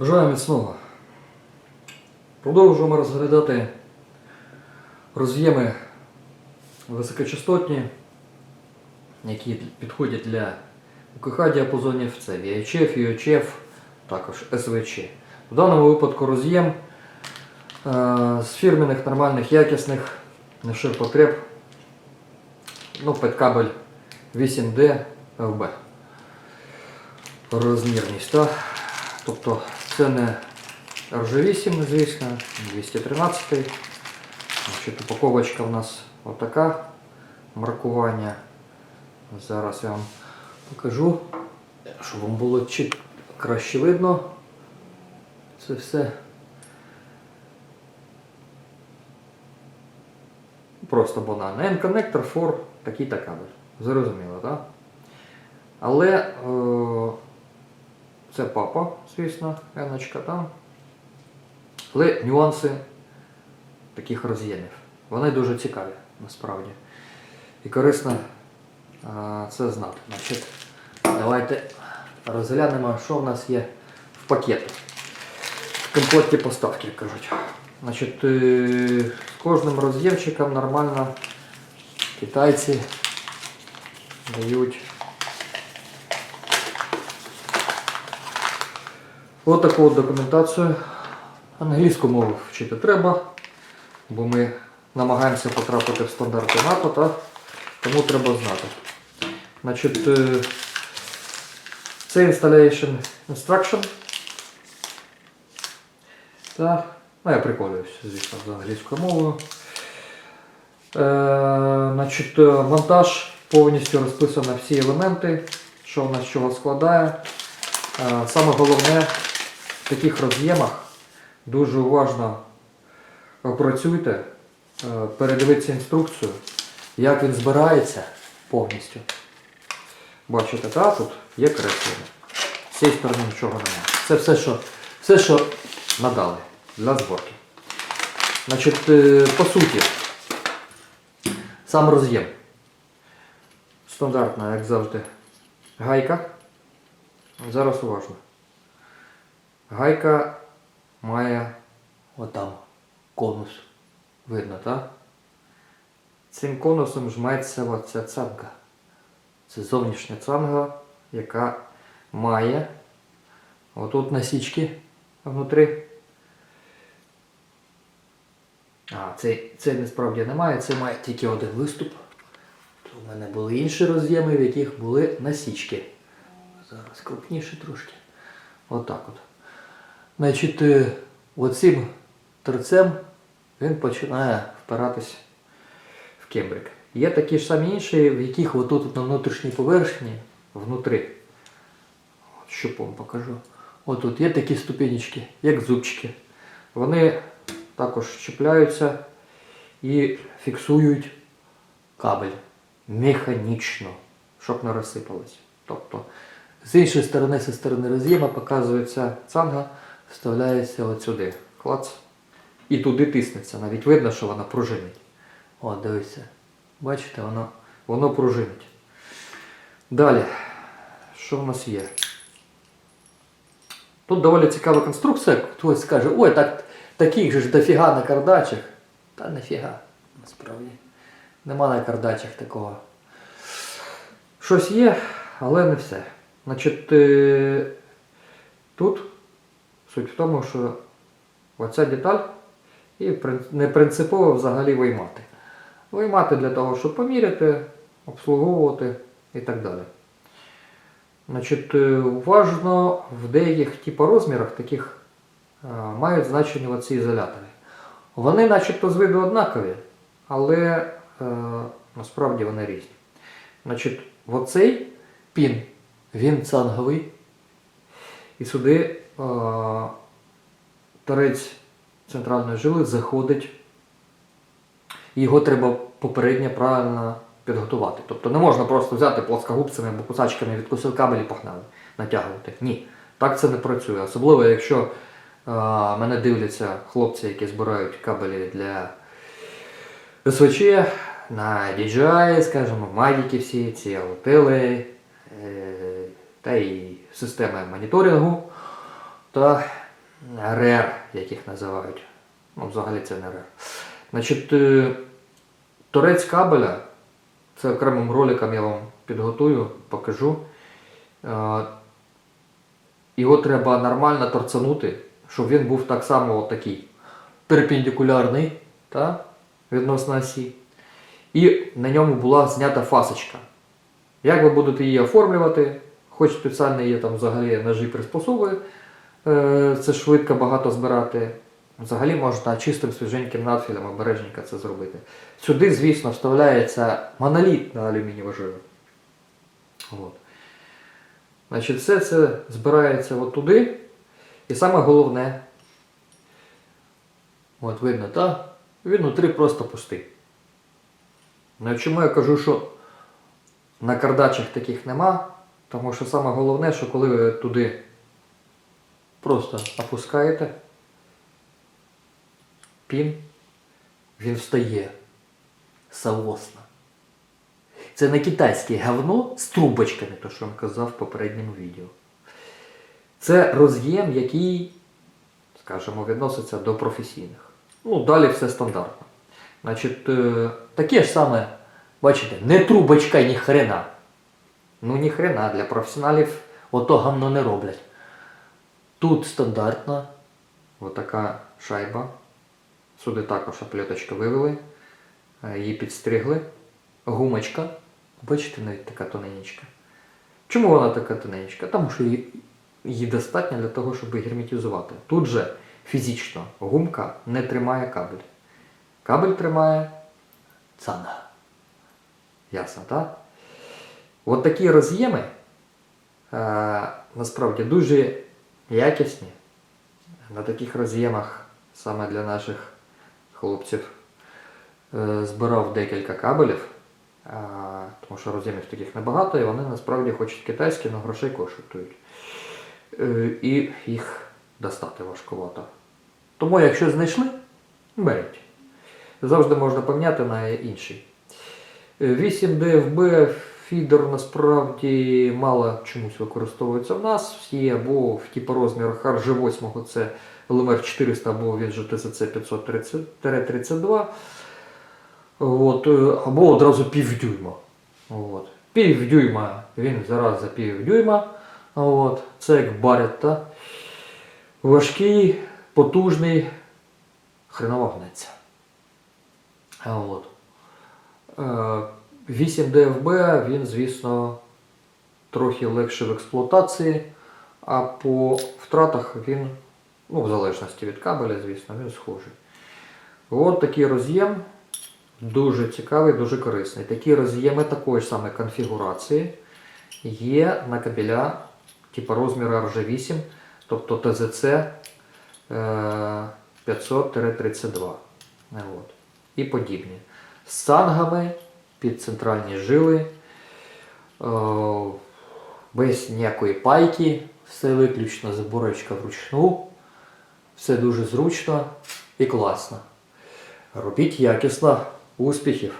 Бажаю міцного. Продовжуємо розглядати роз'єми високочастотні, які підходять для УКХ діапазонів. Це VHF, UHF, також СВЧ. В даному випадку роз'єм е, з фірменних, нормальних, якісних, не ширпотреб, ну, підкабель 8D FB. Розмірність. Так? Тобто це не RG8, звісно, 213. Значить, упаковочка у нас отака. Маркування. Зараз я вам покажу, щоб вам було краще видно. Це все. Просто банан. N-коннектор for такий та кабель. Зрозуміло, так? Але е, це папа, звісно, еночка там. Але нюанси таких роз'ємів. Вони дуже цікаві, насправді. І корисно це знати. Значить, давайте розглянемо, що в нас є в пакеті. В комплекті поставки, як кажуть. Значить, е, з кожним роз'ємчиком нормально китайці дають Ось таку от документацію. Англійську мову вчити треба, бо ми намагаємося потрапити в стандарти НАТО, та, тому треба знати. Значить, е, це Installation Instruction. Так. Ну, я приколююся, звісно, з англійською мовою. Е, значить, е, монтаж повністю розписано всі елементи, що в нас чого складає. Е, Саме головне таких роз'ємах дуже уважно опрацюйте, е, передивіться інструкцію, як він збирається повністю. Бачите, так, тут є креслення. З цієї сторони нічого немає. Це все, що, все, що надали для зборки. Значить, е, по суті, сам роз'єм. Стандартна, як завжди, гайка. Зараз уважно. Гайка має отам конус. Видно, так? Цим конусом жметься оця цанга. Це зовнішня цанга, яка має отут насічки внутрі. А, цей, цей насправді немає, це має тільки один виступ. Тут у мене були інші роз'єми, в яких були насічки. Зараз крупніше трошки. Отак от. Значить, е, оцим торцем він починає впиратись в кембрик. Є такі ж самі інші, в яких отут на внутрішній поверхні, внутрі. От що вам покажу. Отут є такі ступенечки, як зубчики. Вони також чіпляються і фіксують кабель механічно, щоб не розсипалось. Тобто з іншої сторони, зі сторони роз'єма показується цанга, вставляється от сюди. Клац. І туди тиснеться. Навіть видно, що вона пружинить. О, дивіться. Бачите, воно, воно пружинить. Далі, що в нас є? Тут доволі цікава конструкція. Хтось скаже, ой, так, таких же ж дофіга на кардачих. Та нафіга, насправді. Нема на кардачих такого. Щось є, але не все. Значить, е, тут суть в тому, що оця деталь і не принципово взагалі виймати. Виймати для того, щоб поміряти, обслуговувати і так далі. Значить, е, уважно в деяких типорозмірах таких е, мають значення оці ізолятори. Вони начебто з виду однакові, але е, насправді вони різні. Значить, оцей пін, він цанговий. І сюди торець центральної жили заходить. Його треба попередньо правильно підготувати. Тобто не можна просто взяти плоскогубцями або кусачками відкусив кабель і погнали натягувати. Ні, так це не працює. Особливо, якщо е, мене дивляться хлопці, які збирають кабелі для СВЧ на DJI, скажімо, Мавіки всі, ці аутели е, та й системи моніторингу, то РЕР, як їх називають. Ну, взагалі це не РЕР. Значить, е, торець кабеля, це окремим роликом я вам підготую, покажу. Е, Його треба нормально торцанути, щоб він був так само такий перпендикулярний та, відносно осі. І на ньому була знята фасочка. Як ви будете її оформлювати, хоч спеціально є там взагалі ножі приспособи, це швидко багато збирати. Взагалі можна чистим свіженьким надфілем обережненько це зробити. Сюди, звісно, вставляється моноліт на алюмінієву жилу. От. Значить, все це збирається от туди. І саме головне, от видно, так? Він внутрі просто пустий. Ну, чому я кажу, що на кардачах таких нема, тому що саме головне, що коли ви туди просто опускаєте, пін, він встає соосно. Це не китайське говно з трубочками, то що вам казав в попередньому відео. Це роз'єм, який, скажімо, відноситься до професійних. Ну, далі все стандартно. Значить, е, таке ж саме, бачите, не трубочка, ні хрена. Ну, ні хрена, для професіоналів ото гамно не роблять. Тут стандартна отака шайба. Сюди також оплеточка вивели, е, її підстригли. Гумочка. Бачите, навіть така тоненечка. Чому вона така тоненечка? Тому що її, її достатньо для того, щоб герметизувати. Тут же фізично гумка не тримає кабель. Кабель тримає цанга. Ясно, так? От такі роз'єми е, насправді дуже якісні. На таких роз'ємах саме для наших хлопців е, збирав декілька кабелів, е, тому що роз'ємів таких небагато, і вони насправді хочуть китайські, але грошей коштують. Е, і їх достати важкувато. Тому, якщо знайшли, беріть. Завжди можна поміняти на інший. Е, 8 DFB фідер насправді мало чомусь використовується в нас. Всі або в типу розмірах RG8 це LMR 400 або TCC 530-32. От, е, або одразу півдюйма. От. Півдюйма він зараз за півдюйма. От. Це як барета. Важкий, потужний, хренова гнеться. От. Е, 8 DFB, він, звісно, трохи легший в експлуатації, а по втратах він, ну, в залежності від кабеля, звісно, він схожий. От такий роз'єм. Дуже цікавий, дуже корисний. Такі роз'єми такої ж самої конфігурації є на кабеля типу розміру RG8, тобто ТЗЦ е, 500-32. От. І подібні. З сангами під центральні жили, е, без ніякої пайки, все виключно заборочка вручну. Все дуже зручно і класно. Робіть якісно, успіхів!